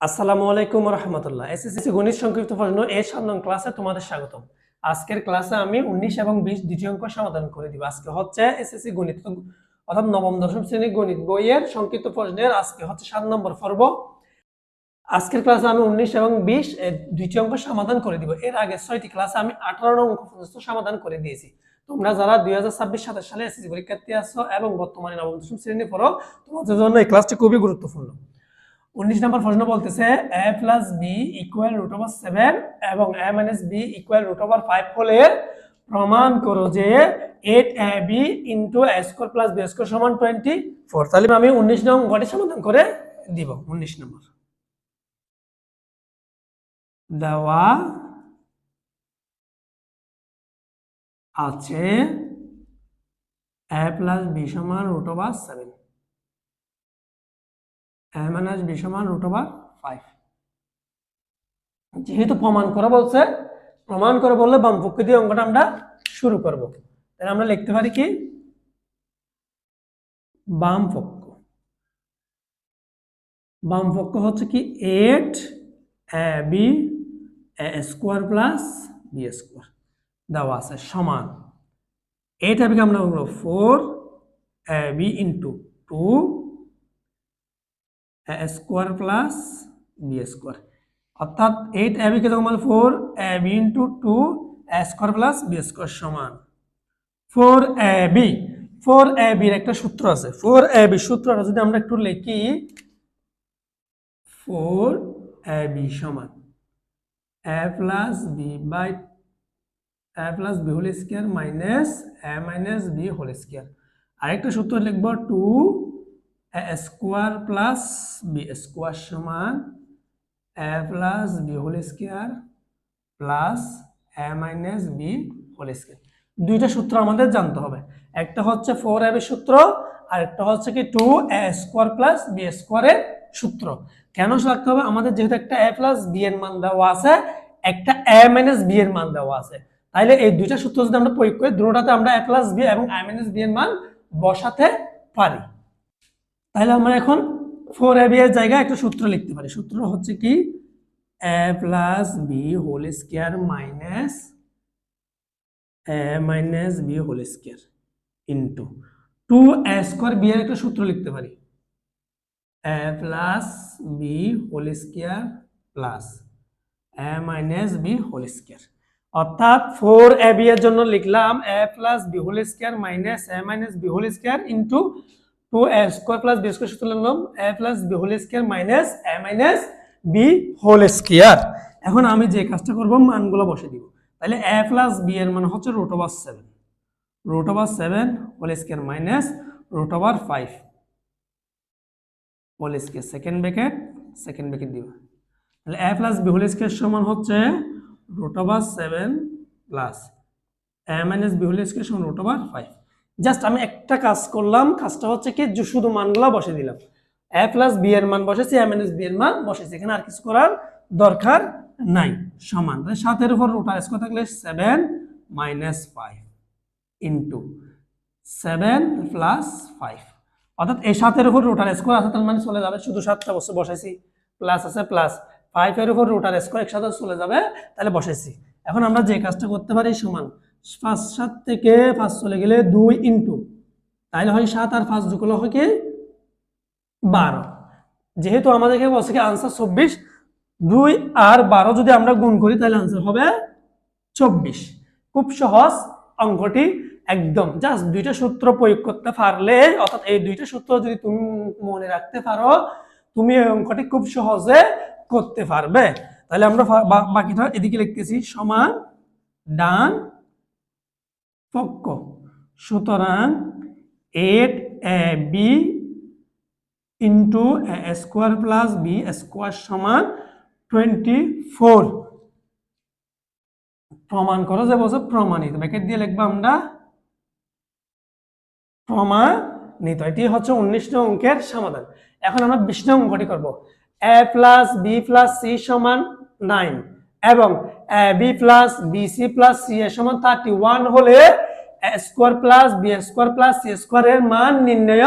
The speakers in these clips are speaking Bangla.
আসসালামু আলাইকুম রহমতুল্লাহ এসএসসি গণিত সংক্ষিপ্ত প্রশ্ন এ সাত নং ক্লাসে তোমাদের স্বাগতম। আজকের ক্লাসে আমি উনিশ এবং বিশ দ্বিতীয় অঙ্ক সমাধান করে দিব। আজকে হচ্ছে এসএসসি গণিত অর্থাৎ নবম দশম শ্রেণির গণিত বইয়ের সংক্ষিপ্ত প্রশ্নের আজকে হচ্ছে সাত নম্বর পর্ব। আজকের ক্লাসে আমি উনিশ এবং বিশ দ্বিতীয় অঙ্ক সমাধান করে দিব। এর আগে ছয়টি ক্লাসে আমি আঠারো অঙ্ক পর্যন্ত সমাধান করে দিয়েছি। তোমরা যারা দুই হাজার ছাব্বিশ সাতাশ সালে এসএসসি পরীক্ষার্থী আছো এবং বর্তমানে নবম দশম শ্রেণি পড়ো, তোমাদের জন্য এই ক্লাসটি খুবই গুরুত্বপূর্ণ। উনিশ নম্বর প্রশ্ন বলতেছে A plus B equal root over seven এবং A minus B equal root over five হলে প্রমাণ করো যে eight A B into A square plus B square সমান টোয়েন্টি ফোর তাহলে আমি উনিশ নং ঘটে সমাধান করে দিব, উনিশ নম্বর। দেওয়া আছে এ প্লাস বি সমান root over seven A minus B সমান রুট ওভার ফাইভ যেহেতু প্রমাণ করে বলছে, প্রমাণ করে বললে বাম পক্ষ দিয়ে অঙ্কটা আমরা শুরু করব। তাহলে আমরা লিখতে পারি কি? বাম পক্ষ। বাম পক্ষ হচ্ছে কি eight B square plus B square দেওয়া আছে সমান। এবিকে আমরা four A B into two square plus B square অর্থাৎ এইট এ বিকে যখন বলে four A B into two square plus B square সমান। Four A B four A বির একটা সূত্র আছে। ফোর এ বি সূত্রটা যদি আমরা একটু লিখি ফোর এ বি সমান। A plus B by A plus B whole square minus A minus B whole square আরেকটা সূত্র লিখব two square plus B square সমান A plus B whole square plus A minus B whole square দুইটা সূত্র আমাদের জানতে হবে। একটা হচ্ছে ফোর এ সূত্র আর একটা হচ্ছে কি two A square plus B স্কোয়ারের সূত্র। কেন রাখতে হবে? আমাদের যেহেতু একটা এ প্লাস বি এর মান দেওয়া আছে, একটা এ মাইনাস বি এর মান দেওয়া আছে। তাইলে এই দুইটা সূত্র যদি আমরা প্রয়োগ করি দুটোটাতে আমরা এ প্লাস বি এবং এ মাইনাস বি এর মান বসাতে পারি। তাহলে আমরা এখন ফোর এর জায়গায় একটা সূত্র লিখতে পারি। সূত্র হচ্ছে কি? A plus B whole square minus A minus B whole square into two A square B এর একটা সূত্র লিখতে পারি। A plus B whole square plus A minus B whole square অর্থাৎ ফোর এ বি এর জন্য লিখলাম A plus B whole square minus A minus B whole square into two A square plus B square সূত্র লিখলাম A plus B whole square minus A minus B whole square. এখন আমি যে কাজটা করব, মানগুলো বসে দিব। তাহলে এ প্লাস বি এর মান হচ্ছে root over seven. Root over seven whole square minus root over five. Whole square, second bracket second bracket দিব। তাহলে A plus B whole square সমান হচ্ছে root over seven plus A minus B whole square সমান রুট ওভার ফাইভ। জাস্ট আমি একটা কাজ করলাম, কাজটা হচ্ছে কি শুধু মানগুলো বসে দিলাম। এ প্লাস বি এর মান বসেছি এ মাইনাস বি এর মান বসেছি, এখানে আর কিছু করার দরকার নাই। সমান সাতের উপর রুট আর স্কোয়ার থাকলে seven minus five into seven plus five অর্থাৎ এই সাতের উপর রুটার স্কোয়ার আছে, তার মানে চলে যাবে, শুধু সাতটা বছর বসেছি প্লাস আছে প্লাস ফাইভের উপর রুটার স্কোয়ার একসাথে চলে যাবে, তাহলে বসেছি এখন আমরা যে কাজটা করতে পারি সমান পাঁচ সাত থেকে পাঁচ চলে গেলে দুই ইন্টু। তাহলে হয় সাত আর পাঁচ যোগ হয় কি? বারো। যেহেতু আমাদেরকে বলছে কি আনসার চব্বিশ, দুই আর বারো যদি আমরা গুণ করি তাহলে আনসার হবে চব্বিশ। খুব সহজ অঙ্কটি, একদম। জাস্ট দুইটা সূত্র প্রয়োগ করতে পারলে, অর্থাৎ এই দুইটা সূত্র যদি তুমি মনে রাখতে পারো, তুমি এই অঙ্কটি খুব সহজে করতে পারবে। তাহলে আমরা বাকিটা এদিকে লিখতেছি, সমান ডান পক্ষ সুতরাং eight A B into A square plus B square সমান টোয়েন্টি ফোর প্রমাণ করো যে বলছে প্রমাণিত। ব্যাকেট দিয়ে লিখব আমরা। প্রমাণিত। এটি হচ্ছে উনিশ নং অঙ্কের সমাধান। এখন আমরা বিশ নং অঙ্কটি করব। A plus B plus C সমান নাইন এবং B plus B C plus C এর সমান থার্টি ওয়ান হলে square plus B square plus C স্কোয়ারের মান নির্ণয়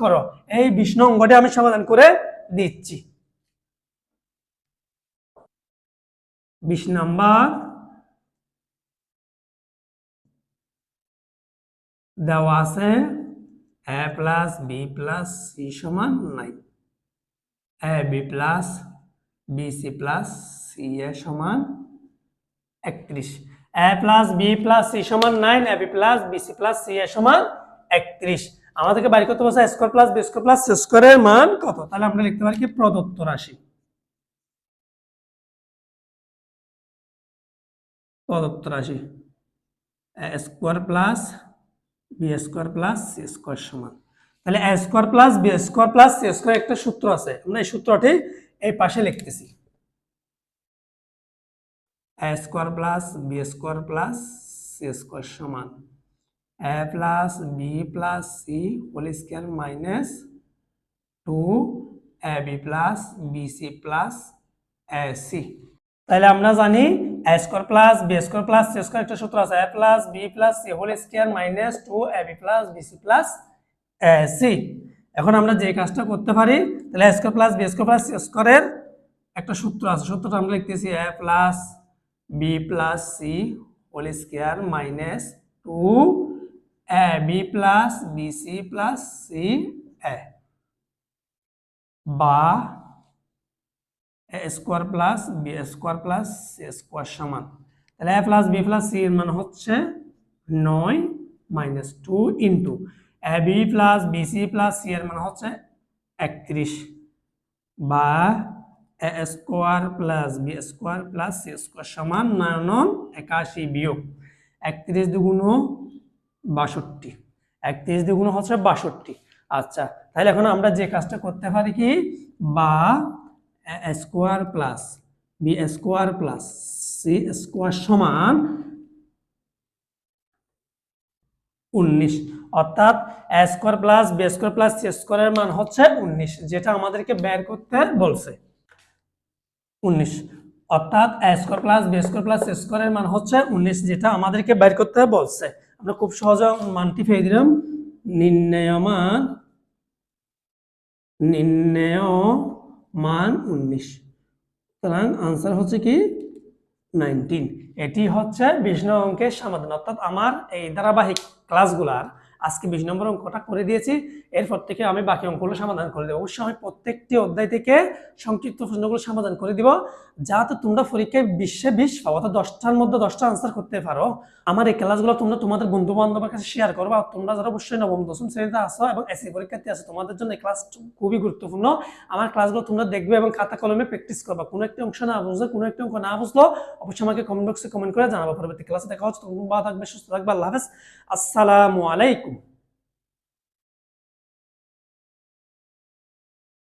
করো। এই বিশ নং অঙ্কটি আমি সমাধান করে দিচ্ছি। বিশ নাম্বার। দেওয়া আছে, A plus B plus C সমান nine A B plus B C plus C A সমান একত্রিশ। A plus B plus C সমান nine A B plus B C plus C A সমান একত্রিশ। আমাদেরকে বাড়ি করতে বলছে square plus B square plus স্কোয়ারের মান কত? তাহলে আমরা লিখতে পারি কি? প্রদত্ত রাশি। প্রদত্ত রাশি। Square plus B square plus C square সমান। তাহলে A square plus B square plus C square একটা সূত্র আছে। আমরা এই সূত্রটি এই পাশে লিখতেছি। A square plus B square plus C square সমান A plus B plus C whole square minus two A B plus B C plus A C তাহলে আমরা জানি A square plus B square plus C square একটা সূত্র আছে A plus B plus C whole square minus two A B plus B C plus A C এখন আমরা যে কাজটা করতে পারি, তাহলে square plus B square plus স্কোয়ারের একটা সূত্র আছে। সূত্রটা আমরা লিখতেছি A plus B plus C whole square minus two A B plus B C plus C A বা A square plus B square plus C square সমান। তাহলে A plus B plus C এর মান হচ্ছে নয় minus two into A B plus B C plus C এর মানে হচ্ছে একত্রিশ বা A square plus B square plus C square সমান নয় একাশি বিয়োগ একত্রিশ দুগুণ বাষট্টি। একত্রিশ দুগুণ হচ্ছে বাষট্টি। আচ্ছা তাহলে এখন আমরা যে কাজটা করতে পারি কি? বা square plus B square plus C square সমান উনিশ। অর্থাৎ A square plus B square plus C স্কোয়ারের মান হচ্ছে উনিশ, যেটা আমাদেরকে বের করতে বলছে। উনিশ, অর্থাৎ A square plus B square plus C স্কোয়ারের মান হচ্ছে উনিশ, যেটা আমাদেরকে বের করতে বলছে। আমরা খুব সহজে মানটি পেয়ে দিলাম। নির্ণয় মান নির্ণয় মান উনিশ। সুতরাং আনসার হচ্ছে কি? নাইনটিন এটি হচ্ছে নম্বর অঙ্কের সমাধান। অর্থাৎ আমার এই ধারাবাহিক ক্লাসগুলার আজকে বিশ নম্বর অঙ্কটা করে দিয়েছি। এরপর থেকে আমি বাকি অঙ্কগুলো সমাধান করে দেবো। অবশ্যই আমি প্রত্যেকটি অধ্যায় থেকে সংক্ষিপ্ত প্রশ্নগুলো সমাধান করে দিব, যাতে তোমরা পরীক্ষায় বিশ্বে বিশ পাবো অর্থাৎ দশটার মধ্যে দশটা আনসার করতে পারো। আমার এই ক্লাসগুলো তোমরা তোমাদের বন্ধু বান্ধবের কাছে শেয়ার করো আর তোমরা যারা অবশ্যই নবম, দশম শ্রেণীতে আসো এবং এসি পরীক্ষার্থী আসো তোমাদের জন্য এই ক্লাস খুবই গুরুত্বপূর্ণ। আমার ক্লাসগুলো তোমরা দেখবে এবং খাতা কলমে প্র্যাকটিস করবা। কোনো একটি অংশ না বুঝলে, কোনো একটি অঙ্ক না বুঝলো, অবশ্যই আমাকে কমেন্ট বক্সে কমেন্ট করে জানাব। পরবর্তী ক্লাসে দেখা হচ্ছে তোমরা থাকবে, সুস্থ থাকবে, আল্লাহ হাফেজ। আসসালামু আলাইকুম।